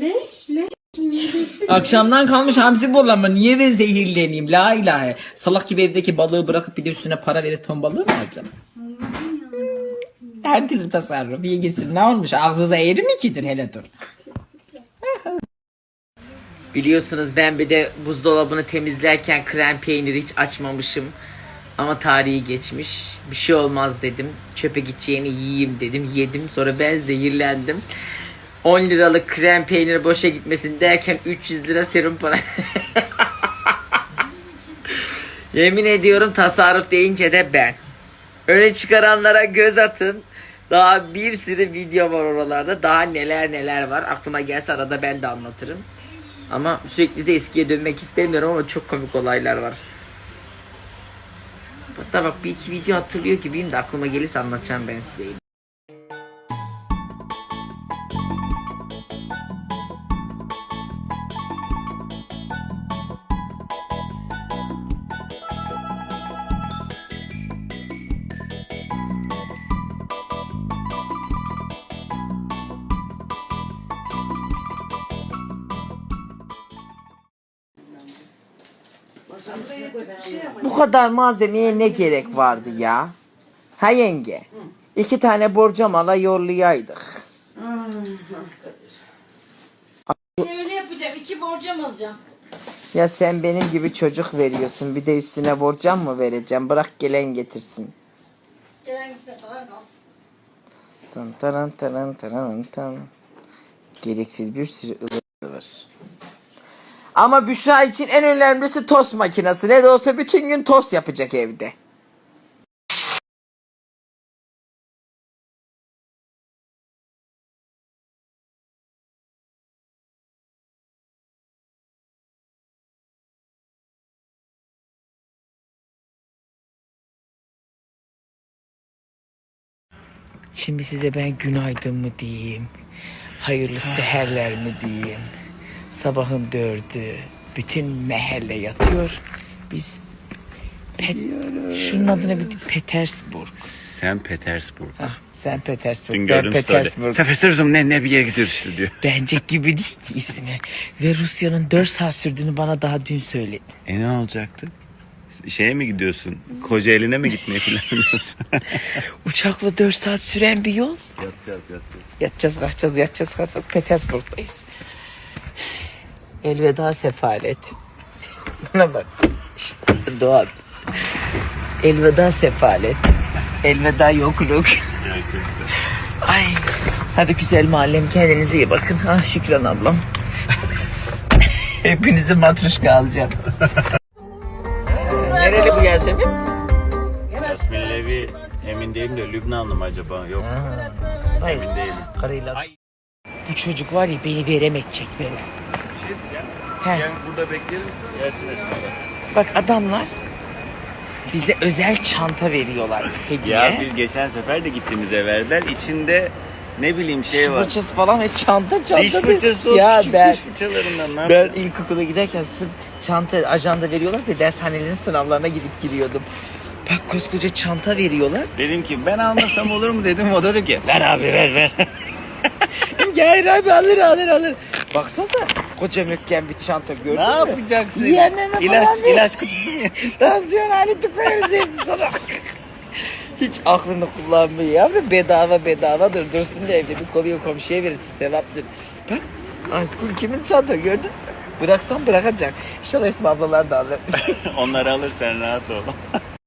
Leş leş. Akşamdan kalmış hamsi bulama. Niye zehirleneyim? La ilahe. Salak gibi evdeki balığı bırakıp bir de üstüne para verip ton balığı mı alacağım? Her türlü tasarruf. İyi gitsin. Ne olmuş? Ağzınıza eğri mi ikidir hele dur. Biliyorsunuz ben bir de buzdolabını temizlerken krem peyniri hiç açmamışım. Ama tarihi geçmiş. Bir şey olmaz dedim. Çöpe gideceğini yiyeyim dedim. Yedim. Sonra ben zehirlendim. 10 liralık krem peyniri boşa gitmesin derken 300 lira serum para. Yemin ediyorum tasarruf deyince de ben. Öne çıkaranlara göz atın. Daha bir sürü video var oralarda. Daha neler neler var. Aklıma gelse arada ben de anlatırım. Ama sürekli de eskiye dönmek istemiyorum ama çok komik olaylar var. Hatta bak bir iki video hatırlıyor gibiyim de aklıma gelirse anlatacağım ben size. Kadar malzemeye ne gerek vardı ya? Ha yenge? İki tane borcamala yollayaydık. Öyle yapacağım. İki borcam alacağım. Ya sen benim gibi çocuk veriyorsun. Bir de üstüne borcam mı vereceğim? Bırak gelen getirsin. Gelen gitsin falan kalsın. Tan taran taran taran tan. Gereksiz bir sürü ıvır zıvır. Ama Büşra için en önemlisi tost makinesi. Ne de olsa bütün gün tost yapacak evde. Şimdi size ben günaydın mı diyeyim? Hayırlı seherler mi diyeyim? Sabahın dördü. Bütün mahalle yatıyor. Biz Pet- şunun adına bir Petersburg. Sen Petersburg. Ah, sen Petersburg. Dün ben. Petersburg. Sen Petersburg ne ne bir yere gidiyoruz işte diyor. Denecek gibi değil ki ismi. Ve Rusya'nın 4 saat sürdüğünü bana daha dün söyledi. E ne olacaktı? Şeye mi gidiyorsun? Kocaeli'ne mi gitmeyi planlıyorsun? Uçakla 4 saat süren bir yol. yatacağız yatacağız. Yatacağız, kalkacağız, yatacağız, kalkacağız. Petersburg'dayız. Elveda sefalet. Buna bak. Doğan. Elveda sefalet. Elveda yokluk. Gerçekten. Ay. Hadi güzel mahallem kendinize iyi bakın. Ha Şükran ablam. Hepinizi matruşka alacağım. Nereli bu Yasemin? Yasmin Levi emin değilim de Lübnanlı mı acaba? Yok Hayır. emin değilim. Karıyla. Bu çocuk var ya beni veremeyecek beni. He. Gel burada bekleyelim. Gelsin sonra. Bak adamlar bize özel çanta veriyorlar hediye. Ya biz geçen sefer de gittiğimizde verdiler. İçinde ne bileyim Diş şey var. fırçası falan ve çanta çanta. Diş fırçası o Ya küçük ben, diş fırçalarından ne ben ilkokula giderken sırf çanta ajanda veriyorlar ve dershanelerin sınavlarına gidip giriyordum. Bak koskoca çanta veriyorlar. Dedim ki ben almasam olur mu dedim. O da dedi ki ver abi ver ver. Hayır abi alır alır alır. Baksanıza koca mükken bir çanta gördün ne mü? yapacaksın? İlaç, falan ver. ilaç kutusu mu? Tansiyon aleti koyarız hepsi sana. Hiç aklını kullanmıyor yavrum. Bedava bedava dur. Dursun da evde bir konuyu komşuya verirsin. Sevaptır. Bak. Ankul kimin çanta gördünüz mü? Bıraksan bırakacak. İnşallah Esma ablalar da alır. Onları alır sen rahat ol.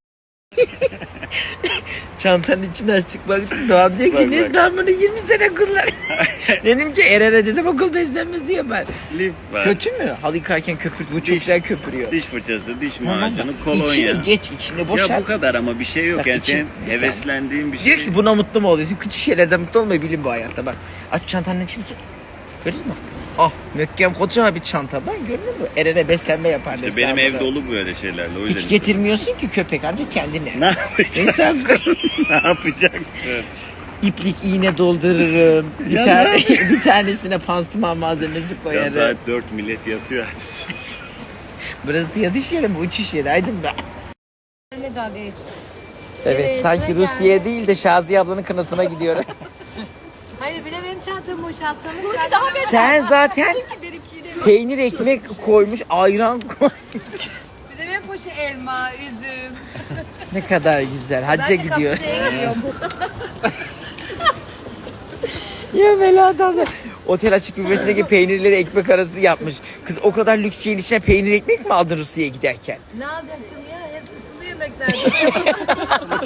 Çantanın içini açtık baktım. Doğan diyor ki. Neslihan bunu 20 sene kullan. dedim ki Eren'e dedim okul beslenmesi yapar. Lif var. Kötü mü? Halı yıkarken köpürt. Bu çok Diş- güzel köpürüyor. Diş fırçası, diş Tamam macunu, kolonya. İçini geç içini boşalt. Ya bu kadar ama bir şey yok. Bak yani senin bir saniye. heveslendiğin bir şey. Diyor ki buna mutlu mu oluyorsun? Küçük şeylerden mutlu olmayı bilin bu hayatta bak. Aç çantanın içini tut. Gördün mü? Ah mökkem kocaman bir çanta bak gördün mü? Eren'e beslenme yapar. İşte benim ev burada. dolu böyle şeylerle. O yüzden Hiç getirmiyorsun ki köpek ancak kendine. Ne yapacaksın? Ne yapacaksın? iplik iğne doldururum. Bir, Ya tane, ne bir tanesine pansuman malzemesi Ya koyarım. saat 4 millet yatıyor. Burası yatış yeri mi? Uçuş yeri. Aydın be. Öyle daha değil. Evet Evet, sanki sıra Rusya değil de Şaziye ablanın kınasına gidiyorum. Hayır bir de benim çantamı boşaltalım. Sen zaten peynir ekmek koymuş, ayran koy. Bir de benim poşet elma, üzüm. Ne kadar güzel. Hacca gidiyor. ya Melahat abla. Otel açık büfesindeki peynirleri ekmek arası yapmış. Kız o kadar lüks şeyin içine peynir ekmek mi aldın Rusya'ya giderken? Ne alacaktım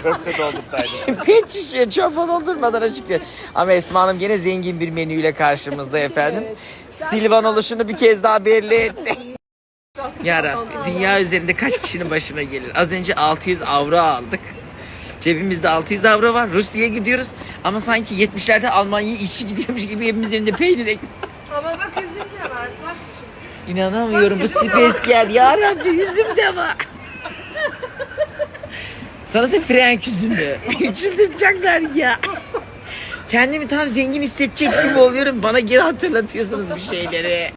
Köfte doldursaydın. Pet şişe çorba doldurmadan açık. Ama Esma Hanım gene zengin bir menüyle karşımızda efendim. Silvan oluşunu bir kez daha belli etti. Yara dünya üzerinde kaç kişinin başına gelir? Az önce 600 avro aldık. Cebimizde 600 avro var. Rusya'ya gidiyoruz. Ama sanki 70'lerde Almanya'ya işçi gidiyormuş gibi hepimiz elinde peynir ekmek. Ama bak üzüm de var. Bak. İnanamıyorum bu spesiyel. Ya Rabbi yüzüm de var. Sana ise frenk yüzümü. Çıldıracaklar ya. Kendimi tam zengin hissedecek gibi oluyorum. Bana geri hatırlatıyorsunuz bir şeyleri.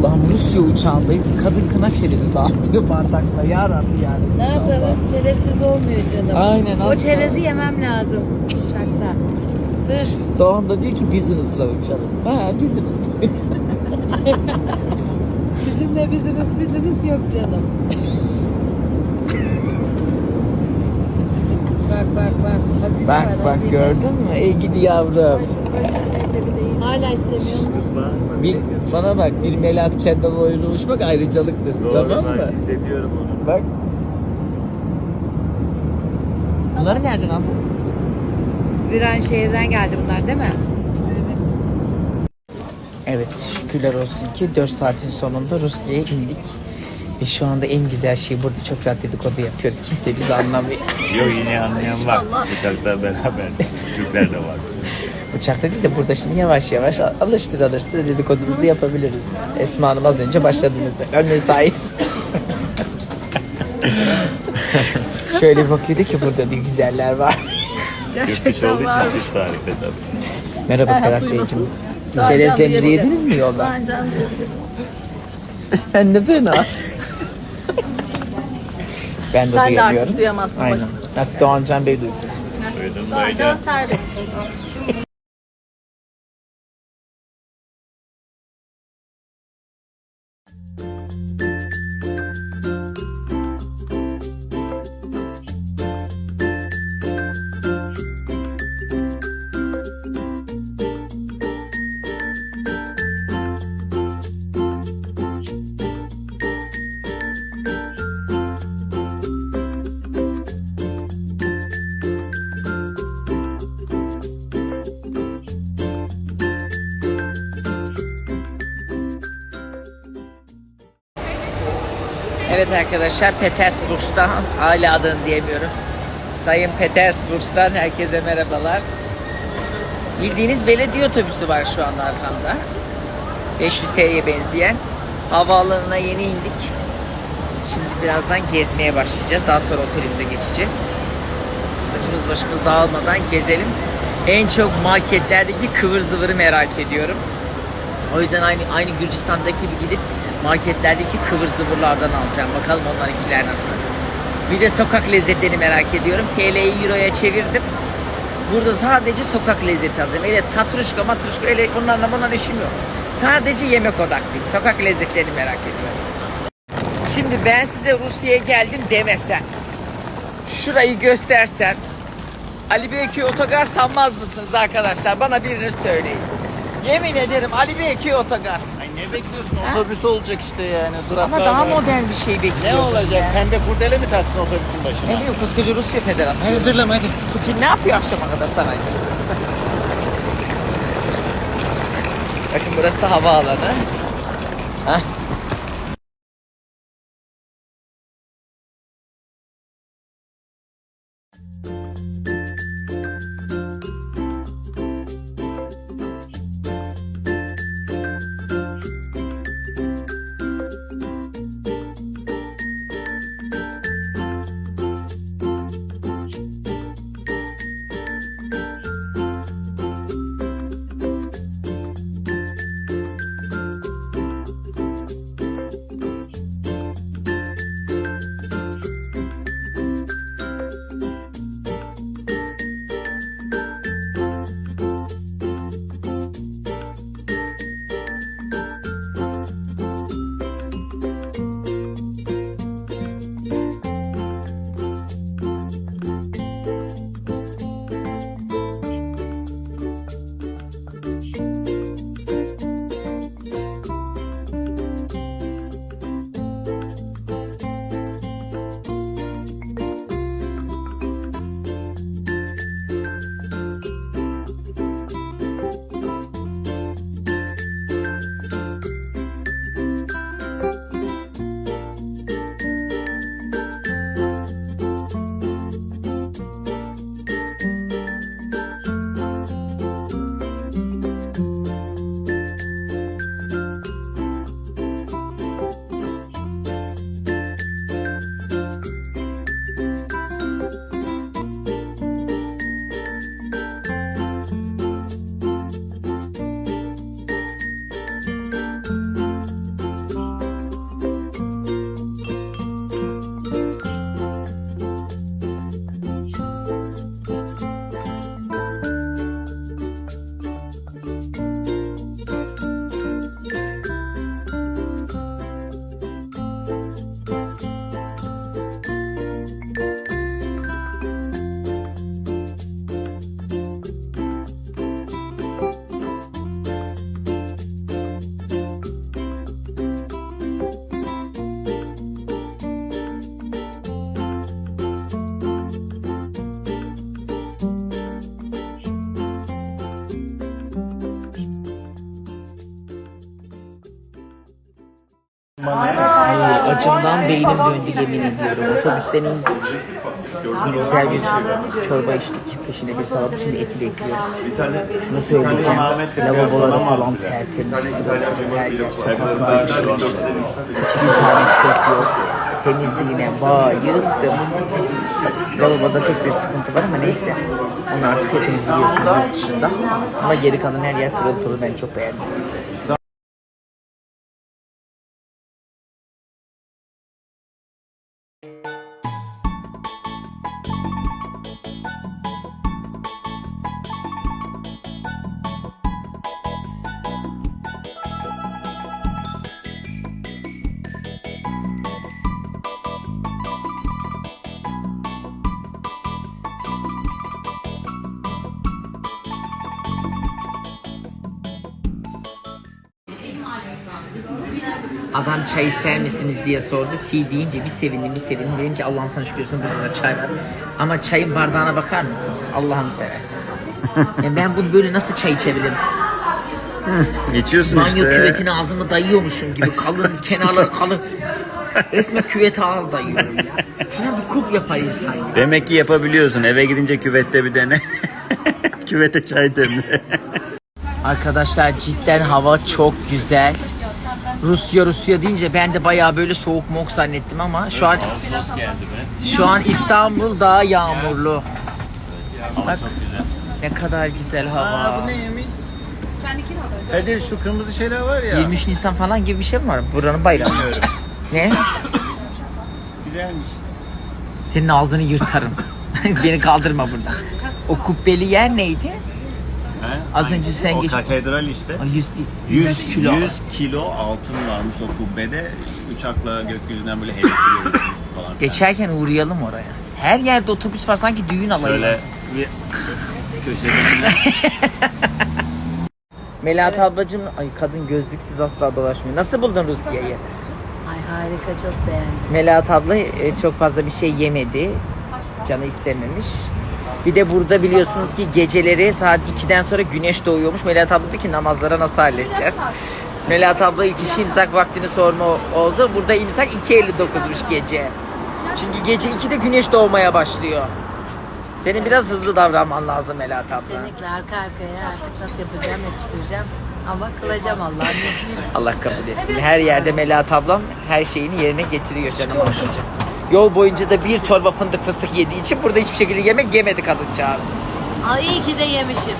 Allah'ım Rusya uçağındayız. Kadın kına çerezi dağıtıyor bardakla. Ya Rabbi ya Ne yapalım? Çerezsiz olmuyor canım. Aynen, O asla. çerezi yemem lazım uçakta. Dur. Doğan da diyor ki business'la uçalım. Ha business'la Bizimle business business yok canım. bak bak bak. Hazine var, Bak bak hazine. gördün mü? Ey gidi yavrum. Hala istemiyorum. Bir, bana bak bir Melahat Kendall oyunu uçmak ayrıcalıktır. tamam mı? hissediyorum onu. Bak. Bunları nereden aldın? Viranşehir'den geldi bunlar değil mi? Evet şükürler olsun ki 4 saatin sonunda Rusya'ya indik. Ve şu anda en güzel şey burada çok rahat dedikodu yapıyoruz. Kimse bizi anlamıyor. Yok yine anlayan var. Uçakta beraber. Türkler de var. Uçakta değil de burada şimdi yavaş yavaş alıştır alıştır dedikodumuzu yapabiliriz. Esma Hanım az önce başladı mesela. Mesais. Şöyle bir bakıyordu ki burada diyor güzeller var. Dışı olduğu için çiş tarife tabii. Merhaba Ferhat Beyciğim. Çerezlerinizi yediniz mi yolda? Sen ne fenasın. ben de Sen de duyamıyorum. artık duyamazsın. Aynen. Artık Doğancan Bey duysun. Duydum Can duydum. serbest. Evet arkadaşlar Petersburg'dan hala adını diyemiyorum. Sayın Petersburg'dan herkese merhabalar. Bildiğiniz belediye otobüsü var şu an arkamda. 500 TL'ye benzeyen. Havaalanına yeni indik. Şimdi birazdan gezmeye başlayacağız. Daha sonra otelimize geçeceğiz. Saçımız başımız dağılmadan gezelim. En çok marketlerdeki kıvır zıvırı merak ediyorum. O yüzden aynı aynı Gürcistan'daki gibi gidip marketlerdeki kıvır zıvırlardan alacağım. Bakalım onlarınkiler nasıl. Bir de sokak lezzetlerini merak ediyorum. TL'yi Euro'ya çevirdim. Burada sadece sokak lezzeti alacağım. Öyle tatruşka matruşka öyle onlarla bunlar işim yok. Sadece yemek odaklıyım. Sokak lezzetlerini merak ediyorum. Şimdi ben size Rusya'ya geldim demesen. Şurayı göstersen. Ali Beyköy otogar sanmaz mısınız arkadaşlar? Bana birini söyleyin. Yemin ederim Ali Beyköy otogar. Ne bekliyorsun? Otobüs olacak işte yani. Duraklar Ama daha var. modern bir şey Ne bekliyorum. olacak? Pembe kurdele mi taksın otobüsün başına? Ne bileyim koskoca Rusya Federasyonu. Hadi hazırlama hadi. Putin ne yapıyor akşama kadar sarayda? Bakın burası da havaalanı. Hah. Beynim döndü yemin ediyorum. Otobüsten indik. Güzel bir çorba içtik. Peşine bir salata. Şimdi eti bekliyoruz. Şunu söyleyeceğim. Lavaboları falan tertemiz pırıl Her yer sokaklar ışıl ışıl. Hiçbir tane çöp yok. Temizliğine bayıldım. Lavaboda tek bir sıkıntı var ama neyse. Onu artık hepiniz biliyorsunuz yurt dışında. Ama geri kalan her yer pırıl pırıl ben çok beğendim. Adam çay ister misiniz diye sordu. Tea deyince bir sevindim bir sevindim. Dedim ki Allah'ım sana şükür olsun burada da çay var. Ama çayın bardağına bakar mısınız? Allah'ını seversen. ya ben bunu böyle nasıl çay içebilirim? Geçiyorsun Banyo işte. küvetini ağzıma dayıyormuşum gibi kalın kenarları kalın. Resmen küvete ağız dayıyorum ya. Şuna bir kup yapayım sanki. Demek ki yapabiliyorsun. Eve gidince küvette bir dene. Küvete çay demle. Arkadaşlar cidden hava çok güzel. Rusya Rusya deyince ben de bayağı böyle soğuk mok zannettim ama şu an şu an İstanbul daha yağmurlu. Bak ne kadar güzel hava. ne yemiş? Kadir şu kırmızı şeyler var ya. 23 Nisan falan gibi bir şey mi var? Buranın bayramı. ne? Güzelmiş. Senin ağzını yırtarım. Beni kaldırma burada. O kubbeli yer neydi? Ha? Az önce Hangisi? sen o katedral işte. Ay 100, değil, 100, 100 kilo. 100 kilo altın varmış o kubbede. Uçakla gökyüzünden böyle hedefi falan. Geçerken uğrayalım oraya. Her yerde otobüs var sanki düğün alayı. Şöyle bir köşede. Melahat ablacığım, ay kadın gözlüksüz asla dolaşmıyor. Nasıl buldun Rusya'yı? Ay harika çok beğendim. Melahat abla e, çok fazla bir şey yemedi. Canı istememiş. Bir de burada biliyorsunuz ki geceleri saat 2'den sonra güneş doğuyormuş. Melahat abla diyor ki namazlara nasıl halledeceğiz? Melahat abla ilk işi imsak vaktini sorma oldu. Burada imsak 2.59'muş gece. Çünkü gece 2'de güneş doğmaya başlıyor. Senin biraz hızlı davranman lazım Melahat abla. Kesinlikle arka arkaya artık nasıl yapacağım yetiştireceğim. Ama kılacağım Allah'ın izniyle. Allah kabul etsin. Her yerde Melahat ablam her şeyini yerine getiriyor canım ablacığım. Yol boyunca da bir torba fındık fıstık yediği için burada hiçbir şekilde yemek yemedi kadıncağız. Ay iyi ki de yemişim.